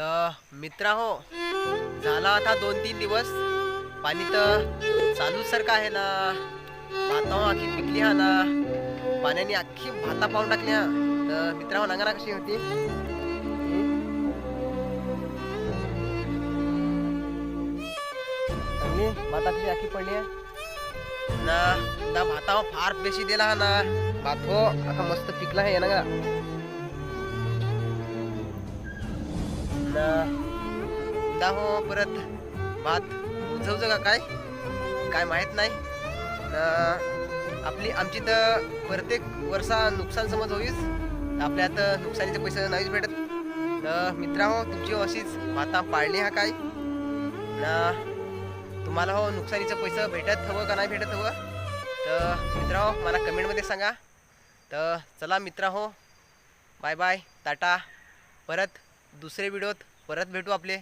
तर मित्रा हो झाला आता दोन तीन दिवस. पाणी तर चालूच सारखं आहे ना. भातावर आखी पिकली हा ना. पाण्याने अख्खी भाता पाहून टाकली हा तर मित्रा हो, नांगा ना कशी होती? भाता कशी आखी पडली आहे? ना ना भातावर फार बेशी दिला हा ना. भात हो आता मस्त पिकला आहे ना का दा हो परत भात उजवचं का काय? काय माहीत नाही. आपली आमची तर प्रत्येक वर्षा नुकसान समज होईस आपल्या आता नुकसानीचे पैसे नाहीच भेटत. तर मित्रा तुमची अशीच भाता पाळली हा काय? ना तुम्हाला हो नुकसानीचं पैसे भेटत हवं का नाही भेटत हवं? तर मित्रांनो मला कमेंटमध्ये सांगा. तर चला मित्रा हो बाय बाय टाटा. परत दुसरे व्हिडिओत परत भेटू आपले.